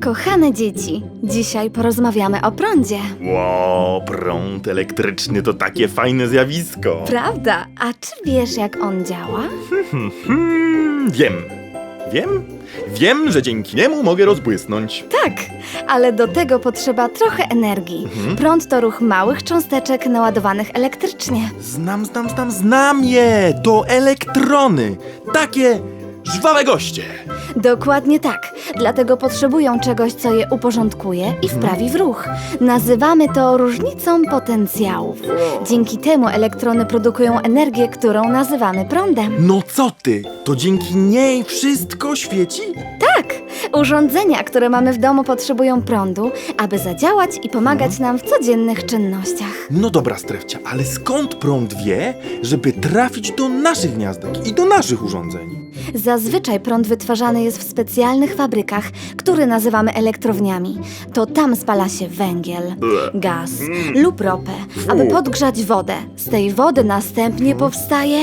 Kochane dzieci, dzisiaj porozmawiamy o prądzie. Ło, prąd elektryczny to takie fajne zjawisko. Prawda? A czy wiesz, jak on działa? Hmm, wiem. Wiem? Wiem, że dzięki niemu mogę rozbłysnąć. Tak, ale do tego potrzeba trochę energii. Prąd to ruch małych cząsteczek naładowanych elektrycznie. Znam, znam, znam, znam je! To elektrony! Takie żwawe goście! Dokładnie tak. Dlatego potrzebują czegoś, co je uporządkuje i wprawi w ruch. Nazywamy to różnicą potencjałów. Dzięki temu elektrony produkują energię, którą nazywamy prądem. No co ty? To dzięki niej wszystko świeci? Tak, urządzenia, które mamy w domu, potrzebują prądu, aby zadziałać i pomagać nam w codziennych czynnościach. No dobra, Strefcia, ale skąd prąd wie, żeby trafić do naszych gniazdek i do naszych urządzeń? Zazwyczaj prąd wytwarzany jest w specjalnych fabrykach, które nazywamy elektrowniami. To tam spala się węgiel, gaz lub ropę, aby podgrzać wodę. Z tej wody następnie powstaje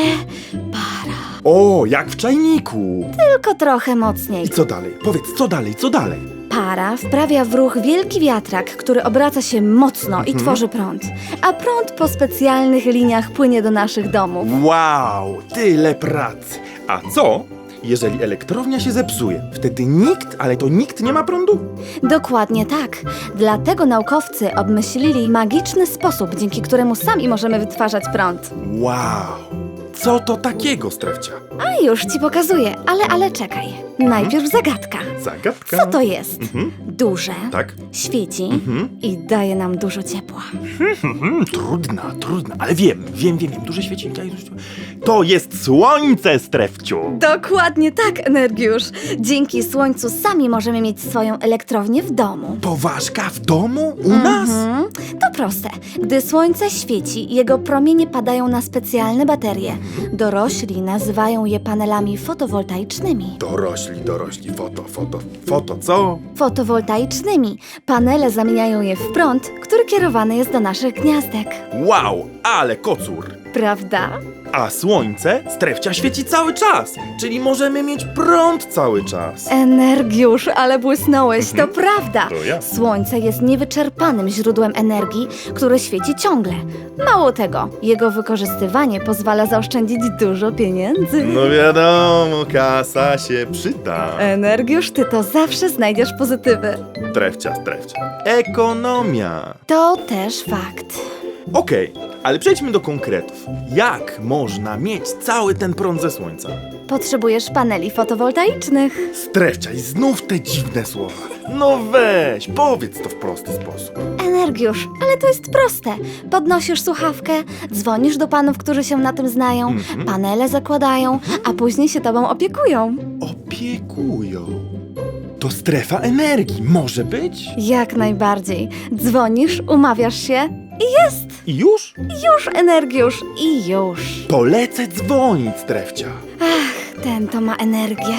para. O, jak w czajniku! Tylko trochę mocniej. I co dalej? Powiedz, co dalej, co dalej? Para wprawia w ruch wielki wiatrak, który obraca się mocno i tworzy prąd. A prąd po specjalnych liniach płynie do naszych domów. Wow, tyle pracy! A co, jeżeli elektrownia się zepsuje? Wtedy nikt, ale to nikt nie ma prądu? Dokładnie tak. Dlatego naukowcy obmyślili magiczny sposób, dzięki któremu sami możemy wytwarzać prąd. Wow! Co to takiego, Strefcia? A już ci pokazuję, ale, ale czekaj. Najpierw zagadka. Zagadka? Co to jest? Mhm. Duże, Tak? świeci Mhm. i daje nam dużo ciepła. Mhm, trudna, trudna, ale wiem, wiem, wiem, wiem, duże świecinka i To jest słońce, Strefciu! Dokładnie tak, Energiusz. Dzięki słońcu sami możemy mieć swoją elektrownię w domu. Poważka w domu? U nas? Mhm. To proste. Gdy słońce świeci, jego promienie padają na specjalne baterie. Dorośli nazywają je panelami fotowoltaicznymi. Dorośli, dorośli, foto, foto, foto, co? Fotowoltaicznymi. Panele zamieniają je w prąd, który kierowany jest do naszych gniazdek. Wow, ale kocur! Prawda? A słońce, Strefcia świeci cały czas, czyli możemy mieć prąd cały czas. Energiusz, ale błysnąłeś, to prawda. To ja. Słońce jest niewyczerpanym źródłem energii, które świeci ciągle. Mało tego, jego wykorzystywanie pozwala zaoszczędzić dużo pieniędzy. No wiadomo, kasa się przyda. Energiusz, ty to zawsze znajdziesz pozytywy. Strefcia, strefcia. Ekonomia. To też fakt. Okej, ale przejdźmy do konkretów. Jak można mieć cały ten prąd ze słońca? Potrzebujesz paneli fotowoltaicznych. Strefcia i znów te dziwne słowa. No weź, powiedz to w prosty sposób. Energiusz, ale to jest proste. Podnosisz słuchawkę, dzwonisz do panów, którzy się na tym znają, Mhm. panele zakładają, a później się tobą opiekują. Opiekują. To strefa energii, może być? Jak najbardziej. Dzwonisz, umawiasz się jest. I już? Już, Energiusz, i już. Polecę dzwonić, Strefcia. Ach, ten to ma energię.